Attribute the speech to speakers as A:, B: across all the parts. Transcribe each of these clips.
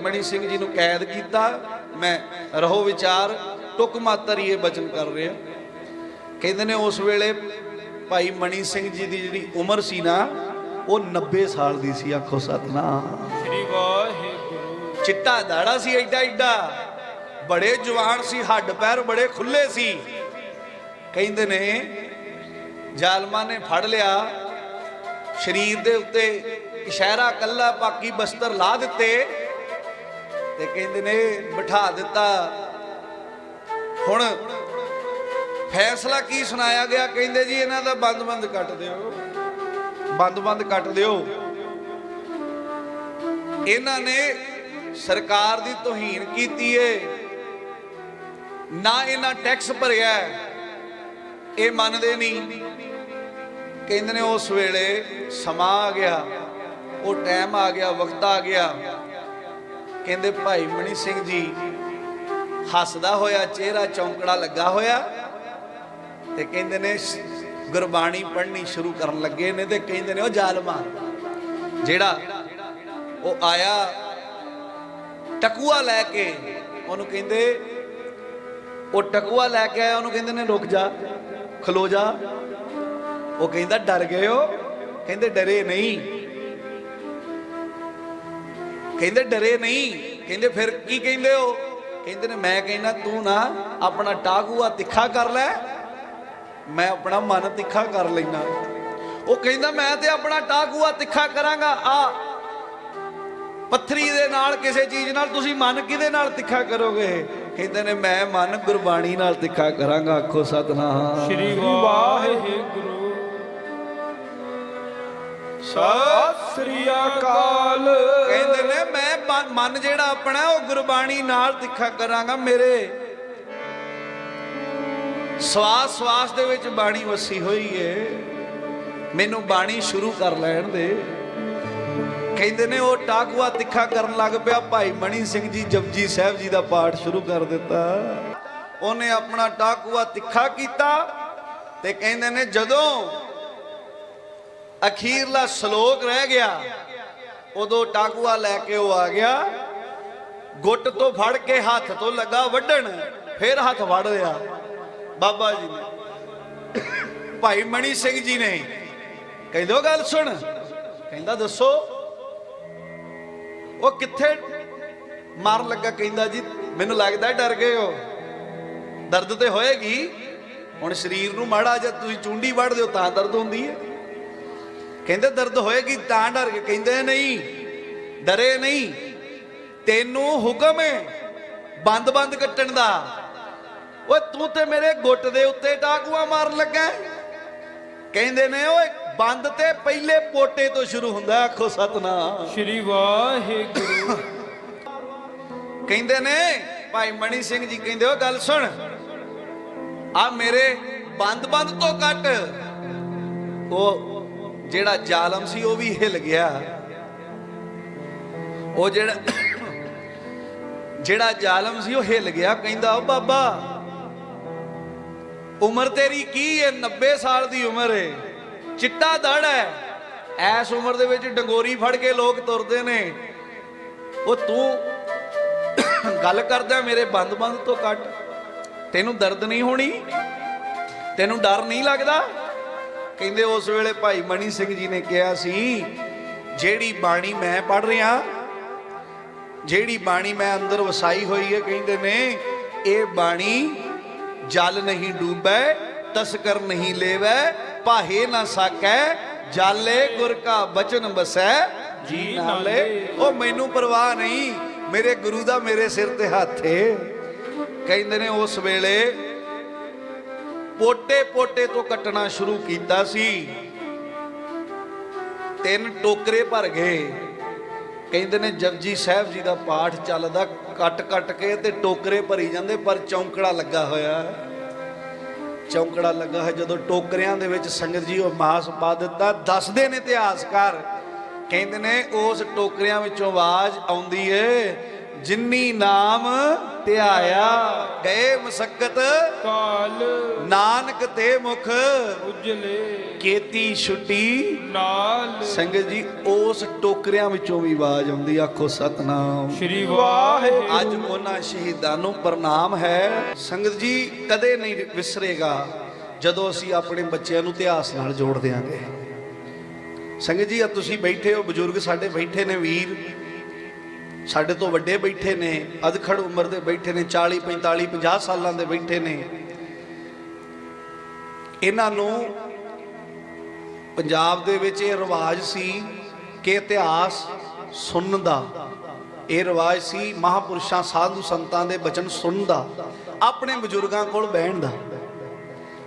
A: ਮਣੀ ਸਿੰਘ ਜੀ ਨੂੰ ਕੈਦ ਕੀਤਾ। ਮੈਂ ਰਹੋ ਵਿਚਾਰ ਟੁਕ ਮਾਤਰ ਇਹ ਬਚਨ ਕਰ ਰਿਹਾ। ਕਹਿੰਦੇ ਨੇ ਉਸ ਵੇਲੇ ਭਾਈ ਮਣੀ ਸਿੰਘ ਜੀ ਦੀ ਜਿਹੜੀ ਉਮਰ ਸੀ ਨਾ ਉਹ 90 ਸਾਲ ਦੀ ਸੀ ਆਖੋ ਸਤਨਾਮ।
B: ਸ੍ਰੀ ਵਾਹਿਗੁਰੂ।
A: ਚਿੱਟਾ ਦਾੜਾ ਸੀ ਐਡਾ ਐਡਾ। ਬੜੇ ਜਵਾਨ ਸੀ ਹੱਡ ਪੈਰ ਬੜੇ ਖੁੱਲੇ ਸੀ। ਕਹਿੰਦੇ ਨੇ ਜ਼ਾਲਮਾਂ ਨੇ ਫੜ ਲਿਆ ਸਰੀਰ ਦੇ ਉੱਤੇ ਇਸ਼ਾਰਾ ਕੱਲਾ ਬਾਕੀ ਬਸਤਰ ਲਾ ਦਿੱਤੇ। ਤੇ ਕਹਿੰਦੇ ਨੇ ਬਿਠਾ ਦਿੱਤਾ। ਹੁਣ ਫੈਸਲਾ ਕੀ ਸੁਣਾਇਆ ਗਿਆ? ਕਹਿੰਦੇ ਜੀ ਇਹਨਾਂ ਦਾ ਬੰਦ-ਬੰਦ ਕੱਟ ਦਿਓ। ਬੰਦ-ਬੰਦ ਕੱਟ ਦਿਓ। ਇਹਨਾਂ ਨੇ ਸਰਕਾਰ ਦੀ ਤੋਹੀਨ ਕੀਤੀ ਏ। ਨਾ ਇਹਨਾਂ ਟੈਕਸ ਭਰਿਆ ਇਹ ਮੰਨਦੇ ਨਹੀਂ। ਕਹਿੰਦੇ ਨੇ ਉਸ ਵੇਲੇ ਸਮਾਂ ਆ ਗਿਆ। ਉਹ ਟਾਈਮ ਆ ਗਿਆ, ਵਕਤ ਆ ਗਿਆ। ਕਹਿੰਦੇ ਭਾਈ ਮਣੀ ਸਿੰਘ ਜੀ, ਹੱਸਦਾ ਹੋਇਆ, ਚਿਹਰਾ ਚੌਂਕੜਾ ਲੱਗਾ ਹੋਇਆ ਤੇ ਕਹਿੰਦੇ ਨੇ ਗੁਰਬਾਣੀ ਪੜ੍ਹਨੀ ਸ਼ੁਰੂ ਕਰਨ ਲੱਗੇ ਨੇ ਤੇ ਕਹਿੰਦੇ ਨੇ ਉਹ ਜ਼ਾਲਮਾ, ਜਿਹੜਾ ਉਹ ਆਇਆ ਟਕੂਆ ਲੈ ਕੇ, ਉਹਨੂੰ ਕਹਿੰਦੇ, ਉਹ ਟਕੂਆ ਲੈ ਕੇ ਆਇਆ, ਉਹਨੂੰ ਕਹਿੰਦੇ ਨੇ ਰੁਕ ਜਾ, ਖਲੋ ਜਾ। ਉਹ ਕਹਿੰਦਾ ਡਰ ਗਏ ਹੋ? ਕਹਿੰਦੇ ਡਰੇ ਨਹੀਂ। ਕਹਿੰਦੇ ਡਰੇ ਨਹੀਂ। ਕਹਿੰਦੇ ਫਿਰ ਕੀ ਕਹਿੰਦੇ ਹੋ? ਕਹਿੰਦੇ ਨੇ ਮੈਂ ਕਹਿੰਦਾ ਤੂੰ ਨਾ ਆਪਣਾ ਟਾਕੂਆ ਤਿੱਖਾ ਕਰ ਲੈ। ਮੈਂ ਆਪਣਾ ਮਨ ਤਿੱਖਾ ਕਰ ਲੈਣਾ ਉਹ ਕਹਿੰਦਾ ਮੈਂ ਤੇ ਆਪਣਾ ਟਾਕੂਆ ਤਿੱਖਾ ਕਰਾਂਗਾ। ਆ ਪੱਥਰੀ ਦੇ ਨਾਲ ਕਿਸੇ ਚੀਜ਼ ਨਾਲ ਤੁਸੀਂ ਮਨ ਕਿਹਦੇ ਨਾਲ ਤਿੱਖਾ ਕਰੋਗੇ? ਕਹਿੰਦੇ ਨੇ ਮੈਂ ਮਨ ਗੁਰਬਾਣੀ ਨਾਲ ਤਿੱਖਾ ਕਰਾਂਗਾ। ਆਖੋ ਸਤਨਾਮ।
B: ਸ੍ਰੀ ਵਾਹਿਗੁਰੂ। ਸਤਿ ਸ੍ਰੀ ਅਕਾਲ।
A: ਕਹਿੰਦੇ ਨੇ, ਮੈਂ ਮਨ- ਜਿਹੜਾ ਆਪਣਾ, ਉਹ ਗੁਰਬਾਣੀ ਨਾਲ ਤਿੱਖਾ ਕਰਾਂਗਾ, ਮੇਰੇ ਸਵਾਸ ਸਵਾਸ ਦੇ ਵਿੱਚ ਬਾਣੀ ਵਸੀ ਹੋਈ ਏ। ਮੈਨੂੰ ਬਾਣੀ ਸ਼ੁਰੂ ਕਰ ਲੈਣ ਦੇ। ਕਹਿੰਦੇ ਨੇ, ਉਹ ਟਾਕੂਆ ਤਿੱਖਾ ਕਰਨ ਲੱਗ ਪਿਆ, ਭਾਈ ਮਣੀ ਸਿੰਘ ਜੀ, ਜਪਜੀ ਸਾਹਿਬ ਜੀ ਦਾ ਪਾਠ ਸ਼ੁਰੂ ਕਰ ਦਿੱਤਾ। ਉਹਨੇ ਆਪਣਾ ਟਾਕੂਆ ਤਿੱਖਾ ਕੀਤਾ ਤੇ ਕਹਿੰਦੇ ਨੇ, ਜਦੋਂ ਅਖੀਰਲਾ ਸ਼ਲੋਕ ਰਹਿ ਗਿਆ। ਉਦੋਂ ਟਾਕੂਆ ਲੈ ਕੇ ਉਹ ਆ ਗਿਆ। ਗੁੱਟ ਤੋਂ ਫੜ ਕੇ ਹੱਥ ਤੋਂ ਲੱਗਾ ਵੱਢਣ, ਫਿਰ ਹੱਥ ਵੜ ਲਿਆ ਬਾਬਾ ਜੀ ਨੇ, ਭਾਈ ਮਣੀ ਸਿੰਘ ਜੀ ਨੇ, ਕਹਿੰਦੇ, ਉਹ ਗੱਲ ਸੁਣ। ਕਹਿੰਦਾ, ਦੱਸੋ, ਉਹ ਕਿੱਥੇ ਮਾਰਨ ਲੱਗਾ? ਕਹਿੰਦਾ ਜੀ, ਮੈਨੂੰ ਲੱਗਦਾ ਡਰ ਗਏ ਹੋ। ਦਰਦ ਤੇ ਹੋਏਗੀ। ਹੁਣ ਸਰੀਰ ਨੂੰ ਮਾੜਾ ਜੇ ਤੁਸੀਂ ਚੁੰਡੀ ਵੜ ਦਿਓ, ਤਾਂ ਦਰਦ ਹੁੰਦੀ ਹੈ। ਕਹਿੰਦੇ ਦਰਦ ਹੋਏਗੀ ਤਾਂ ਡਰ ਕੇ ਕਹਿੰਦੇ ਨਹੀਂ ਡਰੇ ਨਹੀਂ। ਤੈਨੂੰ ਹੁਕਮ ਹੈ ਬੰਦ ਬੰਦ ਕੱਟਣ ਦਾ। ਓਏ ਤੂੰ ਤੇ ਮੇਰੇ ਗੁੱਟ ਦੇ ਉੱਤੇ ਟਾਕੂਆ ਮਾਰਨ ਲੱਗਾ। ਕਹਿੰਦੇ ਨੇ ਓਏ ਬੰਦ ਤੇ ਪਹਿਲੇ ਪੋਟੇ ਤੋਂ ਸ਼ੁਰੂ ਹੁੰਦਾ ਆਖੋ ਸਤਨਾਮ।
B: ਸ੍ਰੀ ਵਾਹਿਗੁਰੂ।
A: ਕਹਿੰਦੇ ਨੇ ਭਾਈ ਮਣੀ ਸਿੰਘ ਜੀ ਕਹਿੰਦੇ ਉਹ ਗੱਲ ਸੁਣ। ਆ ਮੇਰੇ ਬੰਦ ਬੰਦ ਤੋਂ ਕੱਟ। ਉਹ ਜਿਹੜਾ ਜ਼ਾਲਮ ਸੀ ਉਹ ਵੀ ਹਿਲ ਗਿਆ। ਉਹ ਜਿਹੜਾ ਜਿਹੜਾ ਜ਼ਾਲਮ ਸੀ ਉਹ ਹਿਲ ਗਿਆ। ਕਹਿੰਦਾ ਉਹ ਬਾਬਾ, ਉਮਰ ਤੇਰੀ ਕੀ ਹੈ 90 ਸਾਲ ਦੀ ਉਮਰ ਹੈ ਚਿੱਟਾ ਦੜ ਹੈ। ਐਸ ਉਮਰ ਦੇ ਵਿੱਚ ਡੰਗੋਰੀ ਫੜ ਕੇ ਲੋਕ ਤੁਰਦੇ ਨੇ। ਉਹ ਤੂੰ ਗੱਲ ਕਰਦਾ, ਮੇਰੇ ਬੰਦ-ਬੰਦ ਤੋਂ ਕੱਟ। ਤੈਨੂੰ ਦਰਦ ਨਹੀਂ ਹੋਣੀ? ਤੈਨੂੰ ਡਰ ਨਹੀਂ ਲੱਗਦਾ? ਕਹਿੰਦੇ ਉਸ ਵੇਲੇ ਭਾਈ ਮਣੀ ਸਿੰਘ ਜੀ ਨੇ ਕਿਹਾ ਸੀ, ਜਿਹੜੀ ਬਾਣੀ ਮੈਂ ਪੜ ਰਿਹਾ, ਜਿਹੜੀ ਬਾਣੀ ਮੈਂ ਅੰਦਰ ਵਸਾਈ ਹੋਈ ਹੈ, ਕਹਿੰਦੇ ਨੇ, ਇਹ ਬਾਣੀ ਜਲ ਨਹੀਂ ਡੂਬੈ, ਤਸਕਰ ਨਹੀਂ ਲੇਵੈ ਪਾਹੇ ਨਾ ਸਾਕੈ, ਜਾਲੇ ਗੁਰ ਕਾ ਬਚਨ ਬਸੈ, ਜੀ ਨਾਲੇ। ਉਹ ਮੈਨੂੰ ਪਰਵਾਹ ਨਹੀਂ, ਮੇਰੇ ਗੁਰੂ ਦਾ ਮੇਰੇ ਸਿਰ ਤੇ ਹੱਥ ਏ। ਕਹਿੰਦੇ ਨੇ ਉਸ ਵੇਲੇ ਪੋਟੇ ਪੋਟੇ ਤੋਂ ਕੱਟਣਾ ਸ਼ੁਰੂ ਕੀਤਾ ਸੀ। ਤਿੰਨ ਟੋਕਰੇ ਭਰ ਗਏ। ਕਹਿੰਦੇ ਨੇ ਜਪਜੀ ਸਾਹਿਬ ਜੀ ਦਾ ਪਾਠ ਚੱਲਦਾ ਕੱਟ ਕੱਟ ਕੇ ਤੇ ਟੋਕਰੇ ਭਰੀ ਜਾਂਦੇ, ਪਰ ਚੌਂਕੜਾ ਲੱਗਾ ਹੋਇਆ। ਚੌਂਕੜਾ ਲੱਗਾ ਹੈ ਜਦੋਂ ਟੋਕਰਿਆਂ ਦੇ ਵਿੱਚ ਸੰਗਤ ਜੀ ਉਹ ਮਾਸ ਪਾ ਦਿੱਤਾ। ਦੱਸਦੇ ਨੇ ਇਤਿਹਾਸਕਾਰ, ਕਹਿੰਦੇ ਨੇ, ਉਸ ਟੋਕਰਿਆਂ ਵਿੱਚੋਂ ਆਵਾਜ਼ ਆਉਂਦੀ ਏ ਜਿਨੀ ਨਾਮ ਧਿਆਇਆ ਗਏ ਮਸਕਤ।
B: ਕਾਲ
A: ਨਾਨਕ ਤੇ ਮੁਖ
B: ਉਜਲੇ।
A: ਕੀਤੀ ਛੁੱਟੀ।
B: ਨਾਲ
A: ਸੰਗਤ ਜੀ ਉਸ ਟੋਕਰਿਆਂ ਵਿੱਚੋਂ ਵੀ ਆਵਾਜ਼ ਆਉਂਦੀ ਆਖੋ ਸਤਨਾਮ।
B: ਸ਼੍ਰੀ ਵਾਹਿਗੁਰੂ।
A: ਅੱਜ ਉਹਨਾਂ ਸ਼ਹੀਦਾਂ ਨੂੰ ਪ੍ਰਣਾਮ ਹੈ। ਸੰਗਤ ਜੀ ਕਦੇ ਨਹੀਂ ਵਿਸਰੇਗਾ ਜਦੋਂ ਅਸੀਂ ਆਪਣੇ ਬੱਚਿਆਂ ਨੂੰ ਇਤਿਹਾਸ ਨਾਲ ਜੋੜ ਦਿਆਂਗੇ। ਸੰਗਤ ਜੀ ਆ ਤੁਸੀਂ ਬੈਠੇ ਹੋ ਬਜ਼ੁਰਗ ਸਾਡੇ ਬੈਠੇ ਨੇ ਵੀਰ। ਸਾਡੇ ਤੋਂ ਵੱਡੇ ਬੈਠੇ ਨੇ, ਅਧਖੜ ਉਮਰ ਦੇ ਬੈਠੇ ਨੇ 40 45 50 ਸਾਲਾਂ ਦੇ ਬੈਠੇ ਨੇ। ਇਹਨਾਂ ਨੂੰ ਪੰਜਾਬ ਦੇ ਵਿੱਚ ਇਹ ਰਿਵਾਜ ਸੀ ਕਿ ਇਤਿਹਾਸ ਸੁਣਨ ਦਾ ਇਹ ਰਿਵਾਜ ਸੀ ਮਹਾਪੁਰਸ਼ਾਂ, ਸਾਧੂ ਸੰਤਾਂ ਦੇ ਬਚਨ ਸੁਣਨ ਦਾ ਆਪਣੇ ਬਜ਼ੁਰਗਾਂ ਕੋਲ ਬਹਿਣ ਦਾ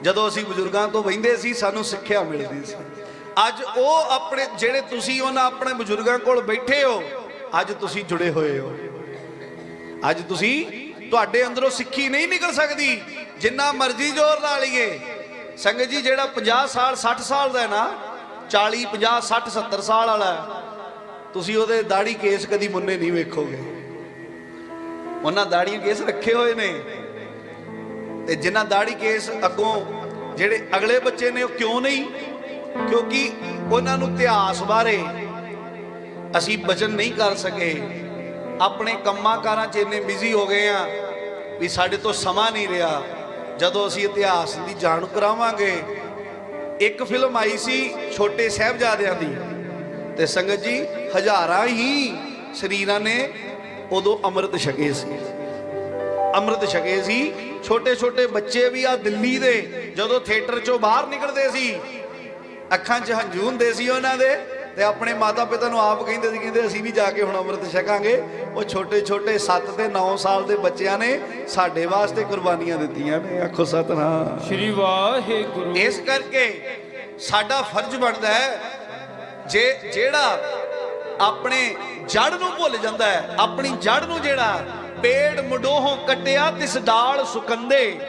A: ਜਦੋਂ ਅਸੀਂ ਬਜ਼ੁਰਗਾਂ ਤੋਂ ਬਹਿੰਦੇ ਸੀ, ਸਾਨੂੰ ਸਿੱਖਿਆ ਮਿਲਦੀ ਸੀ। ਅੱਜ ਉਹ ਆਪਣੇ, ਜਿਹੜੇ ਤੁਸੀਂ ਉਹਨਾਂ ਆਪਣੇ ਬਜ਼ੁਰਗਾਂ ਕੋਲ ਬੈਠੇ ਹੋ ਅੱਜ ਤੁਸੀਂ ਜੁੜੇ ਹੋਏ ਹੋ। ਅੱਜ ਤੁਸੀਂ ਤੁਹਾਡੇ ਅੰਦਰੋਂ ਸਿੱਖੀ ਨਹੀਂ ਨਿਕਲ ਸਕਦੀ। ਜਿੰਨਾ ਮਰਜ਼ੀ ਜ਼ੋਰ ਲਾ ਲਈਏ। ਸੰਗਤ ਜੀ, ਜਿਹੜਾ 50 ਸਾਲ 60 ਸਾਲ ਦਾ ਹੈ ਨਾ 40 50 60 70 ਸਾਲ ਵਾਲਾ ਤੁਸੀਂ ਉਹਦੇ ਦਾੜੀ ਕੇਸ ਕਦੀ ਮੁੰਨੇ ਨਹੀਂ ਵੇਖੋਗੇ। ਉਹਨਾਂ ਦਾੜੀਆਂ ਕੇਸ ਰੱਖੇ ਹੋਏ ਨੇ। ਤੇ ਜਿਨ੍ਹਾਂ ਦਾੜੀ ਕੇਸ ਅੱਗੋਂ ਜਿਹੜੇ ਅਗਲੇ ਬੱਚੇ ਨੇ, ਉਹ ਕਿਉਂ ਨਹੀਂ? ਕਿਉਂਕਿ ਉਹਨਾਂ ਨੂੰ ਇਤਿਹਾਸ ਬਾਰੇ ਅਸੀਂ ਬਚਨ ਨਹੀਂ ਕਰ ਸਕੇ। ਆਪਣੇ ਕੰਮਾਂ ਕਾਰਾਂ 'ਚ ਇੰਨੇ ਬਿਜ਼ੀ ਹੋ ਗਏ ਆ ਵੀ ਸਾਡੇ ਤੋਂ ਸਮਾਂ ਨਹੀਂ ਰਿਹਾ। ਜਦੋਂ ਅਸੀਂ ਇਤਿਹਾਸ ਦੀ ਜਾਣ ਕਰਾਵਾਂਗੇ, ਇੱਕ ਫਿਲਮ ਆਈ ਸੀ ਛੋਟੇ ਸਾਹਿਬਜ਼ਾਦਿਆਂ ਦੀ ਤੇ ਸੰਗਤ ਜੀ ਹਜ਼ਾਰਾਂ ਹੀ ਸਰੀਰਾਂ ਨੇ ਉਦੋਂ ਅੰਮ੍ਰਿਤ ਛਕੇ ਸੀ। ਅੰਮ੍ਰਿਤ ਛਕੇ ਸੀ। ਛੋਟੇ ਛੋਟੇ ਬੱਚੇ ਵੀ ਆ ਦਿੱਲੀ ਦੇ, ਜਦੋਂ ਥੀਏਟਰ ਚੋਂ ਬਾਹਰ ਨਿਕਲਦੇ ਸੀ, ਅੱਖਾਂ 'ਚ ਹੰਝੂ ਹੁੰਦੇ ਸੀ ਉਹਨਾਂ ਦੇ। ਤੇ ਆਪਣੇ ਮਾਤਾ ਪਿਤਾ ਨੂੰ ਆਪ ਕਹਿੰਦੇ ਸੀ ਕਹਿੰਦੇ ਅਸੀਂ ਵੀ ਜਾ ਕੇ ਹੁਣ ਅੰਮ੍ਰਿਤ ਛਕਾਂਗੇ। ਉਹ ਛੋਟੇ ਛੋਟੇ 7 ਤੇ 9 ਸਾਲ ਦੇ ਬੱਚਿਆਂ ਨੇ ਸਾਡੇ ਵਾਸਤੇ ਕੁਰਬਾਨੀਆਂ ਦਿੱਤੀਆਂ ਨੇ। ਆਖੋ ਸਤਨਾਮ।
B: ਸ਼੍ਰੀ ਵਾਹਿਗੁਰੂ।
A: ਇਸ ਕਰਕੇ ਸਾਡਾ ਫਰਜ਼ ਬਣਦਾ ਹੈ ਜੇ ਜਿਹੜਾ ਆਪਣੇ ਜੜ ਨੂੰ ਭੁੱਲ ਜਾਂਦਾ ਹੈ ਆਪਣੀ ਜੜ ਨੂੰ ਜਿਹੜਾ ਪੇੜ ਮੁਡੋਹੋਂ ਕਟਿਆ ਤਿਸ ਡਾਲ ਸੁਕੰਦੇ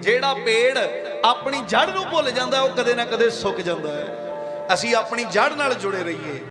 A: ਜਿਹੜਾ ਪੇੜ ਆਪਣੀ ਜੜ ਨੂੰ ਭੁੱਲ ਜਾਂਦਾ ਉਹ ਕਦੇ ਨਾ ਕਦੇ ਸੁੱਕ ਜਾਂਦਾ ਹੈ। ਅਸੀਂ ਆਪਣੀ ਜੜ ਨਾਲ ਜੁੜੇ ਰਹੀਏ।